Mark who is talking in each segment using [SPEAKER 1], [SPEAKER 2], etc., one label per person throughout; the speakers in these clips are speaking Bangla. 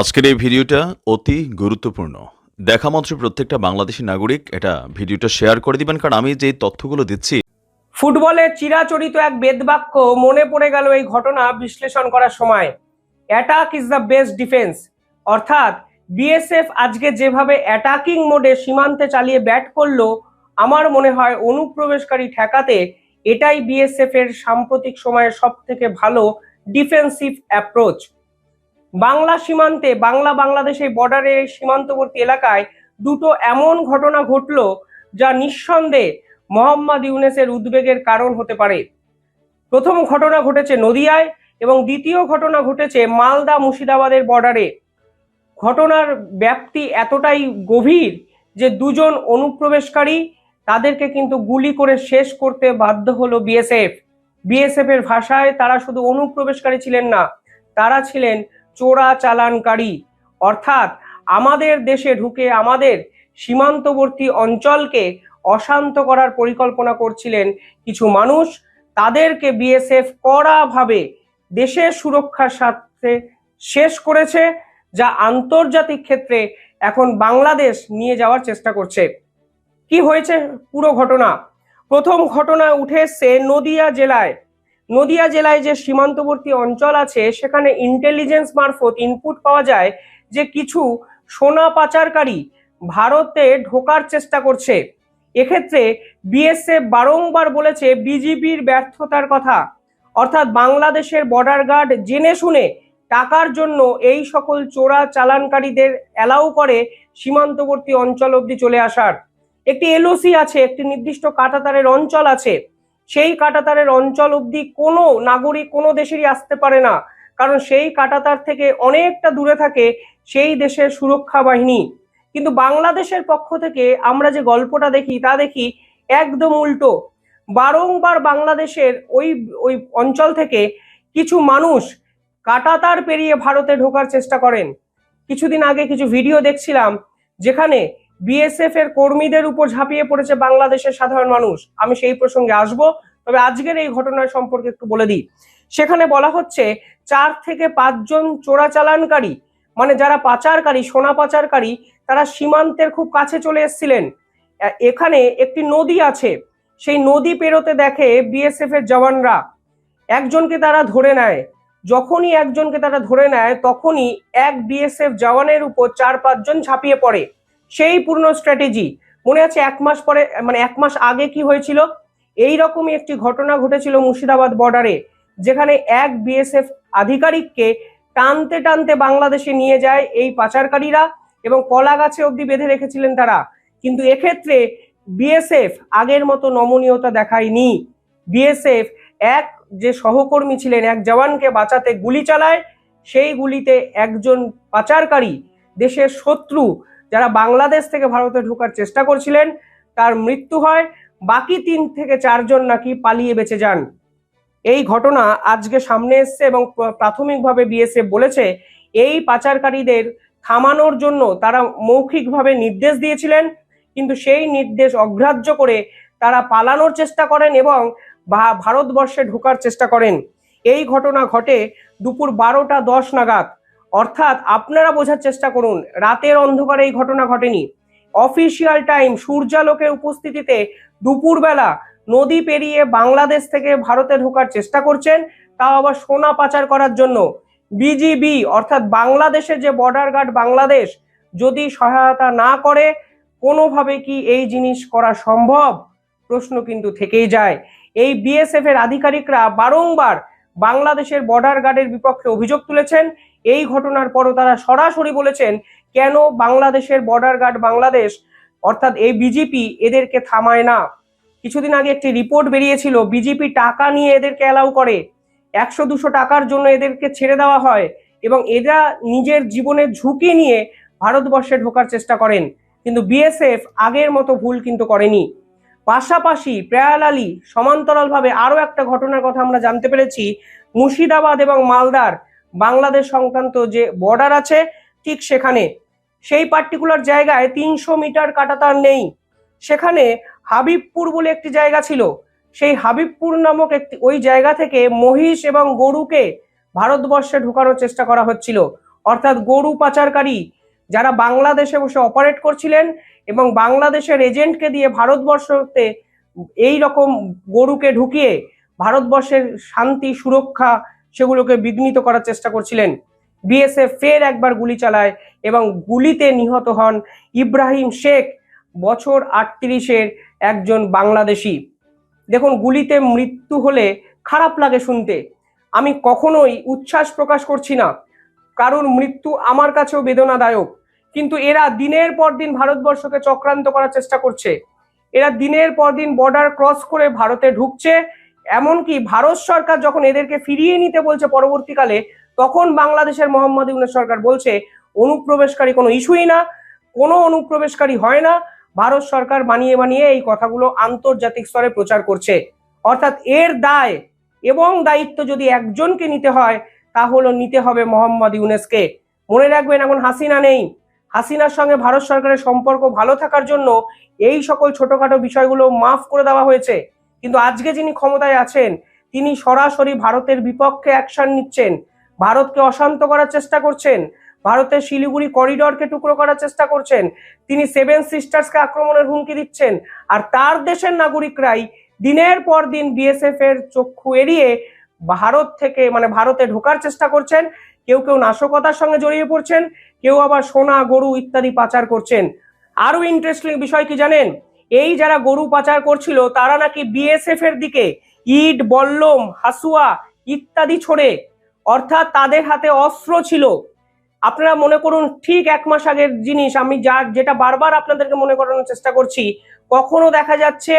[SPEAKER 1] আজকের এই ভিডিওটা অতি গুরুত্বপূর্ণ। দেখা মাত্র প্রত্যেকটা বাংলাদেশি নাগরিক এটা ভিডিওটা শেয়ার করে দিবেন, কারণ আমি যে তথ্যগুলো দিচ্ছি।
[SPEAKER 2] ফুটবলের চিরাচরিত এক বেদবাক্য মনে পড়ে গেল এই ঘটনা বিশ্লেষণ করার সময়। Attack is the best defence অর্থাৎ বিএসএফ আজকে যেভাবে অ্যাটাকিং মোডে সীমান্তে চালিয়ে ব্যাট করল, আমার মনে হয় অনুপ্রবেশকারী ঠেকাতে এটাই বিএসএফ এর সাম্প্রতিক সময়ে সব থেকে ভালো ডিফেন্সিভ অ্যাপ্রোচ বাংলা সীমান্তে, বাংলা বাংলাদেশের বর্ডারের সীমান্তবর্তী এলাকায় দুটো এমন ঘটনা ঘটলো যা নিঃসন্দেহে মোহাম্মদ ইউনেসের উদ্বেগের কারণ হতে পারে। প্রথম ঘটনা ঘটেছে নদিয়ায় এবং দ্বিতীয় ঘটনা ঘটেছে মালদা মুর্শিদাবাদের বর্ডারে ঘটনার ব্যাপ্তি এতটাই গভীর যে দুজন অনুপ্রবেশকারী তাদেরকে কিন্তু গুলি করে শেষ করতে বাধ্য হলো বিএসএফ বিএসএফ এর ভাষায় তারা শুধু অনুপ্রবেশকারী ছিলেন না, তারা ছিলেন চোরা চালানকারী অর্থাৎ আমাদের দেশে ঢুকে আমাদের সীমান্তবর্তী অঞ্চলকে অশান্ত করার পরিকল্পনা করছিলেন কিছু মানুষ। তাদেরকে বিএসএফ কড়াভাবে দেশের সুরক্ষার স্বার্থে শেষ করেছে, যা আন্তর্জাতিক ক্ষেত্রে এখন বাংলাদেশ নিয়ে যাওয়ার চেষ্টা করছে। কি হয়েছে পুরো ঘটনা? প্রথম ঘটনা উঠে এসছে নদিয়া জেলায় নদিয়া জেলায় যে সীমান্তবর্তী অঞ্চল আছে, সেখানে ইন্টেলিজেন্স মারফত ইনপুট পাওয়া যায় যে কিছু সোনা পাচারকারী ভারতে ঢোকার চেষ্টা করছে। এক্ষেত্রে বিএসএফ বারংবার বলেছে বিজিবির ব্যর্থতার কথা। অর্থাৎ বাংলাদেশের বর্ডার গার্ড জেনে শুনে টাকার জন্য এই সকল চোরা চালানকারীদের অ্যালাউ করে সীমান্তবর্তী অঞ্চল অবধি চলে আসার। একটি এলওসি আছে, একটি নির্দিষ্ট কাটাতারের অঞ্চল আছে। সেই কাটাতারের অঞ্চল অবধি কোনো নাগরিক কোনো দেশেরই আসতে পারে না। কারণ সেই কাটাতার থেকে অনেকটা দূরে থাকে সেই দেশের সুরক্ষা বাহিনী। কিন্তু বাংলাদেশের পক্ষ থেকে আমরা যে গল্পটা দেখি, তা দেখি একদম উল্টো। বারংবার বাংলাদেশের ওই ওই অঞ্চল থেকে কিছু মানুষ কাটাতার পেরিয়ে ভারতে ঢোকার চেষ্টা করেন। কিছুদিন আগে কিছু ভিডিও দেখছিলাম, যেখানে বিএসএফ এর কর্মীদের উপর ঝাঁপিয়ে পড়েছে বাংলাদেশের সাধারণ মানুষ। আমি সেই প্রসঙ্গে আসব, তবে আজকের এই ঘটনার সম্পর্কে একটু বলে দিই। সেখানে বলা হচ্ছে, চার থেকে পাঁচজন চোরাচালানকারী মানে যারা পাচারকারী, সোনা পাচারকারী, তারা সীমান্তের খুব কাছে চলে এসেছিলেন। এখানে একটি নদী আছে, সেই নদী পেরোতে দেখে বিএসএফ এর জওয়ানরা একজনকে তারা ধরে নেয়। যখনই একজনকে তারা ধরে নেয়, তখনই এক বিএসএফ জওয়ানের উপর চার পাঁচজন ঝাঁপিয়ে পড়ে। সেই পূর্ণ স্ট্র্যাটেজি মনে আছে এক মাস পরে মানে এক মাস আগে কি হয়েছিল? এই রকমই একটি ঘটনা ঘটেছিল মুর্শিদাবাদ বর্ডারে যেখানে এক বিএসএফ আধিকারিককে টানতে টানতে বাংলাদেশে নিয়ে যায় এই পাচারকারীরা এবং কলা গাছে অবধি বেঁধে রেখেছিলেন তারা। কিন্তু এক্ষেত্রে বিএসএফ আগের মতো নমনীয়তা দেখায়নি। বিএসএফ এক যে সহকর্মী ছিলেন, এক জওয়ানকে বাঁচাতে গুলি চালায়, সেই গুলিতে একজন পাচারকারী, দেশের শত্রু যারা বাংলাদেশ থেকে ভারতে ঢোকার চেষ্টা করছিলেন, তার মৃত্যু হয় বাকি তিন থেকে চারজন নাকি পালিয়ে বেঁচে যান। এই ঘটনা আজকে সামনে এসছে এবং প্রাথমিকভাবে বিএসএফ বলেছে, এই পাচারকারীদের থামানোর জন্য তারা মৌখিকভাবে নির্দেশ দিয়েছিলেন, কিন্তু সেই নির্দেশ অগ্রাহ্য করে তারা পালানোর চেষ্টা করেন এবং ভারতবর্ষে ঢোকার চেষ্টা করেন। এই ঘটনা ঘটে দুপুর বারোটা দশ নাগাদ। অর্থাৎ আপনারা বোঝার চেষ্টা করুন, রাতের অন্ধকারে এই ঘটনা ঘটেনি। অফিসিয়াল টাইম সূর্যালোকের উপস্থিতিতে দুপুরবেলা নদী পেরিয়ে বাংলাদেশ থেকে ভারতে ঢোকার চেষ্টা করছেন, তাও আবার সোনা পাচার করার জন্য। বিজিবি অর্থাৎ বাংলাদেশের যে বর্ডার গার্ড বাংলাদেশ, যদি সহায়তা না করে, কোনোভাবে কি এই জিনিস করা সম্ভব? প্রশ্ন কিন্তু থেকেই যায়। এই বিএসএফ এর আধিকারিকরা বারংবার বাংলাদেশের বর্ডার গার্ডের বিপক্ষে অভিযোগ তুলেছেন এই ঘটনার পরও তারা সরাসরি বলেছেন, কেন বাংলাদেশের বর্ডার গার্ড বাংলাদেশ, অর্থাৎ এই বিজেপি এদেরকে থামায় না? কিছুদিন আগে একটি রিপোর্ট বেরিয়েছিল বিজেপি টাকা নিয়ে এদেরকে অ্যালাউ করে। একশো দুশো টাকার জন্য এদেরকে ছেড়ে দেওয়া হয় এবং এরা নিজের জীবনের ঝুঁকি নিয়ে ভারতবর্ষে ঢোকার চেষ্টা করেন। কিন্তু বিএসএফ আগের মতো ভুল কিন্তু করেনি। পাশাপাশি প্যারালালি সমান্তরালভাবে আরও একটা ঘটনার কথা আমরা জানতে পেরেছি, মুর্শিদাবাদ এবং মালদার। বাংলাদেশ সংক্রান্ত যে বর্ডার আছে, ঠিক সেখানে। সেই পার্টিকুলার জায়গায় তিনশো মিটার কাটাতার নেই। সেখানে হাবিবপুর বলে একটি জায়গা ছিল। সেই হাবিবপুর নামক একটি, ওই জায়গা থেকে মহিষ এবং গরুকে ভারতবর্ষে ঢুকানোর চেষ্টা করা হচ্ছিল। অর্থাৎ গরু পাচারকারী যারা বাংলাদেশে বসে অপারেট করছিলেন এবং বাংলাদেশের এজেন্টকে দিয়ে ভারতবর্ষতে এই রকম গরুকে ঢুকিয়ে ভারতবর্ষের শান্তি, সুরক্ষা সেগুলোকে বিঘ্নিত করার চেষ্টা করছিলেন। বিএসএফ ফের একবার গুলি চালায় এবং গুলিতে নিহত হন ইব্রাহিম শেখ, বছর আটত্রিশের একজন বাংলাদেশি। দেখুন, গুলিতে মৃত্যু হলে খারাপ লাগে শুনতে। আমি কখনোই উচ্ছ্বাস প্রকাশ করছি না। কারণ মৃত্যু আমার কাছেও বেদনাদায়ক। কিন্তু এরা দিনের পর দিন ভারতবর্ষকে চক্রান্ত করার চেষ্টা করছে। এরা দিনের পর দিন বর্ডার ক্রস করে ভারতে ঢুকছে এমনকি ভারত সরকার যখন এদেরকে ফিরিয়ে নিতে বলছে পরবর্তীকালে, তখন বাংলাদেশের মোহাম্মদ ইউনুস সরকার বলছে, অনুপ্রবেশকারী কোনো ইস্যুই না, কোনো অনুপ্রবেশকারী হয় না, ভারত সরকার বানিয়ে বানিয়ে এই কথাগুলো আন্তর্জাতিক স্তরে প্রচার করছে। অর্থাৎ এর দায় এবং দায়িত্ব যদি একজনকে নিতে হয়, তাহলে নিতে হবে মোহাম্মদ ইউনেসকে। মনে রাখবেন, এখন হাসিনা নেই। হাসিনার সঙ্গে ভারত সরকারের সম্পর্ক ভালো থাকার জন্য এই সকল ছোটখাটো বিষয়গুলো মাফ করে দেওয়া হয়েছে। কিন্তু আজকে যিনি ক্ষমতায় আছেন, তিনি সরাসরি ভারতের বিপক্ষে অ্যাকশন নিচ্ছেন। ভারতকে অশান্ত করার চেষ্টা করছেন। ভারতের শিলিগুড়ি করিডরকে টুকরো করার চেষ্টা করছেন। তিনি সেভেন সিস্টার্সকে আক্রমণের হুমকি দিচ্ছেন। আর তার দেশের নাগরিকরাই দিনের পর দিন বিএসএফ এর চক্ষু এড়িয়ে ভারত থেকে মানে ভারতে ঢোকার চেষ্টা করছেন। কেউ কেউ নাশকতার সঙ্গে জড়িয়ে পড়ছেন। কেউ আবার সোনা, গরু ইত্যাদি পাচার করছেন। আরও ইন্টারেস্টিং বিষয় কি জানেন? এই যারা গরু পাচার করছিল, তারা নাকি বিএসএফ এর দিকে ইট, বল্লম, হাসুয়া ইত্যাদি ছড়ে, অর্থাৎ তাদের হাতে অস্ত্র ছিল। আপনারা মনে করুন, ঠিক এক মাস আগের জিনিস, আমি যা, যেটা বারবার আপনাদেরকে মনে করানোর চেষ্টা করছি, কখনো দেখা যাচ্ছে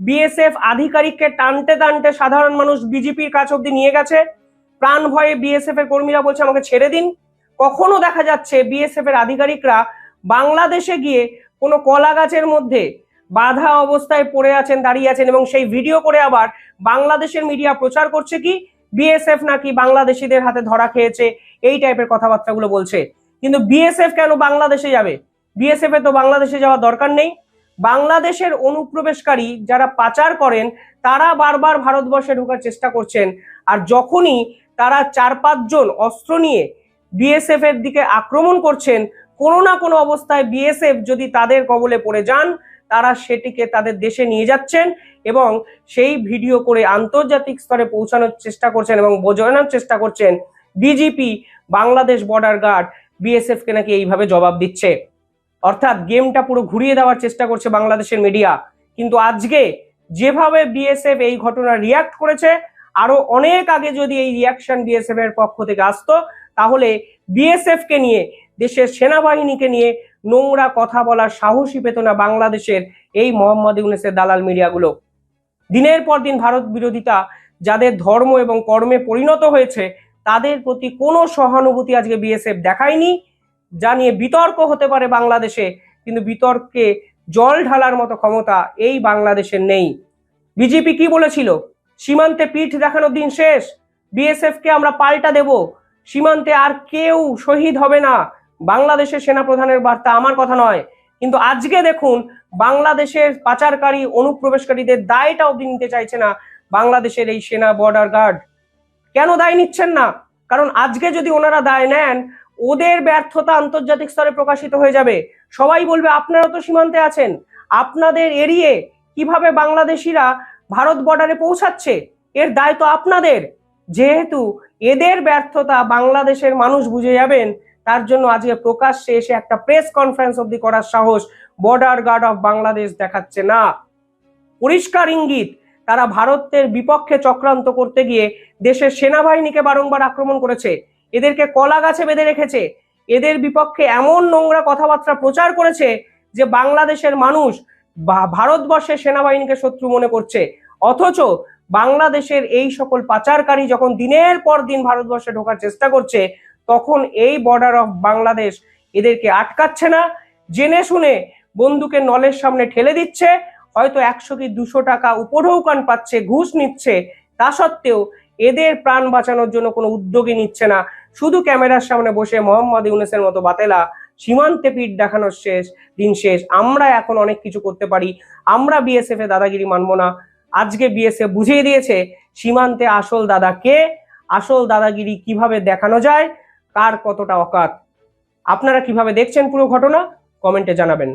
[SPEAKER 2] বিএসএফ আধিকারিককে টানতে টানতে সাধারণ মানুষ বিজেপির কাছ অব্দি নিয়ে গেছে। প্রাণ ভয়ে বিএসএফ এর কর্মীরা বলছে, আমাকে ছেড়ে দিন। কখনো দেখা যাচ্ছে বিএসএফ এর আধিকারিকরা বাংলাদেশে গিয়ে কোনো কলা গাছের মধ্যে বাধা অবস্থায় পড়ে আছেন, দাঁড়িয়ে আছেন এবং সেই ভিডিও করে আবার বাংলাদেশের মিডিয়া প্রচার করছে কি? বিএসএফ নাকি বাংলাদেশিদের হাতে ধরা খেয়েছে? এই টাইপের কথাবার্তাগুলো বলছে। কিন্তু বিএসএফ কেন বাংলাদেশে যাবে? বিএসএফ এ তো বাংলাদেশে যাওয়ার দরকার নেই। বাংলাদেশের অনুপ্রবেশকারী যারা পাচার করেন, তারা বারবার ভারতবর্ষে ঢোকার চেষ্টা করছেন। আর যখনই তারা চার পাঁচজন অস্ত্র নিয়ে বিএসএফ এর দিকে আক্রমণ করছেন, কোনো না কোনো অবস্থায় বিএসএফ যদি তাদের কবলে পড়ে যান তারা সেটিকে তাদের দেশে নিয়ে যাচ্ছেন এবং সেই ভিডিও করে আন্তর্জাতিক স্তরে পৌঁছানোর চেষ্টা করছেন এবং বোঝানোর চেষ্টা করছেন BJP Bangladesh border guard BSF কে নাকি এইভাবে জবাব দিচ্ছে। অর্থাৎ গেমটা পুরো ঘুরিয়ে দেওয়ার চেষ্টা করছে বাংলাদেশের মিডিয়া কিন্তু আজকে যেভাবে বিএসএফ এই ঘটনা রিয়াক্ট করেছে, আরও অনেক আগে যদি এই রিয়াকশন বিএসএফ এর পক্ষ থেকে আসতো, তাহলে বিএসএফ কে নিয়ে, দেশের সেনাবাহিনীকে নিয়ে নোংরা কথা বলার সাহসী পেত না বাংলাদেশের এই মোহাম্মদ ইউনেসের দালাল মিডিয়াগুলো। দিনের পর দিন ভারত বিরোধিতা, যাদের ধর্ম এবং কর্মে পরিণত হয়েছে, তাদের প্রতি কোনো সহানুভূতি আজকে বিএসএফ দেখায়নি, যা নিয়ে বিতর্ক হতে পারে বাংলাদেশে, কিন্তু বিতর্কে জল ঢালার মতো ক্ষমতা এই বাংলাদেশের নেই। বিজেপি কি বলেছিল? সীমান্তে পিঠ দেখানোর দিন শেষ বিএসএফ কে আমরা পাল্টা দেব, সীমান্তে আর কেউ শহীদ হবে না। বাংলাদেশের সেনাপ্রধানের বার্তা আমার কথা নয়, কিন্তু আজকে দেখুন বাংলাদেশের পাচারকারী, অনুপ্রবেশকারীদের দায়টা অবধি নিতে চাইছে না বাংলাদেশের এই সেনা বর্ডার গার্ড কেন দায় নিচ্ছেন না? কারণ আজকে যদি ওনারা দায় নেন, ওদের ব্যর্থতা আন্তর্জাতিক স্তরে প্রকাশিত হয়ে যাবে। সবাই বলবে, আপনারা তো সীমান্তে আছেন। আপনাদের এড়িয়ে কীভাবে বাংলাদেশিরা ভারত বর্ডারে পৌঁছাচ্ছে, এর দায় তো আপনাদের। যেহেতু এদের ব্যর্থতা বাংলাদেশের মানুষ বুঝে যাবেন তার জন্য আজকে প্রকাশ্যে এসে একটা প্রেস কনফারেন্স অবধি করার সাহস বর্ডার গার্ড অফ বাংলাদেশ দেখাচ্ছে না। পরিষ্কার ইঙ্গিত, তারা ভারতের বিপক্ষে চক্রান্ত করতে গিয়ে দেশের সেনাবাহিনীকে বারংবার আক্রমণ করেছে। এদেরকে কলা গাছে বেঁধে রেখেছে। এদের বিপক্ষে এমন নোংরা কথাবার্তা প্রচার করেছে যে বাংলাদেশের মানুষ ভারতবর্ষের সেনাবাহিনীকে শত্রু মনে করছে। অথচ বাংলাদেশের এই সকল পাচারকারী যখন দিনের পর দিন ভারতবর্ষে ঢোকার চেষ্টা করছে তখন এই বর্ডার অফ বাংলাদেশ এদেরকে আটকাচ্ছে না। জেনে শুনে বন্দুকের নলের সামনে ঠেলে দিচ্ছে। হয়তো একশো কি দুশো টাকা উপঢৌকান পাচ্ছে, ঘুষ নিচ্ছে। তা সত্ত্বেও এদের প্রাণ বাঁচানোর জন্য কোনো উদ্যোগই নিচ্ছে না। শুধু ক্যামেরার সামনে বসে মোহাম্মদ ইউনেসের মতো বাতেলা সীমান্তে পিঠ দেখানোর শেষ, দিন শেষ। আমরা এখন অনেক কিছু করতে পারি। আমরা বিএসএফ এ দাদাগিরি মানবো না। আজকে বিএসএফ বুঝিয়ে দিয়েছে, সীমান্তে আসল দাদা কে? আসল দাদাগিরি কীভাবে দেখানো যায়? কার কতটা অকাত? আপনারা কীভাবে দেখছেন পুরো ঘটনা? কমেন্টে জানাবেন।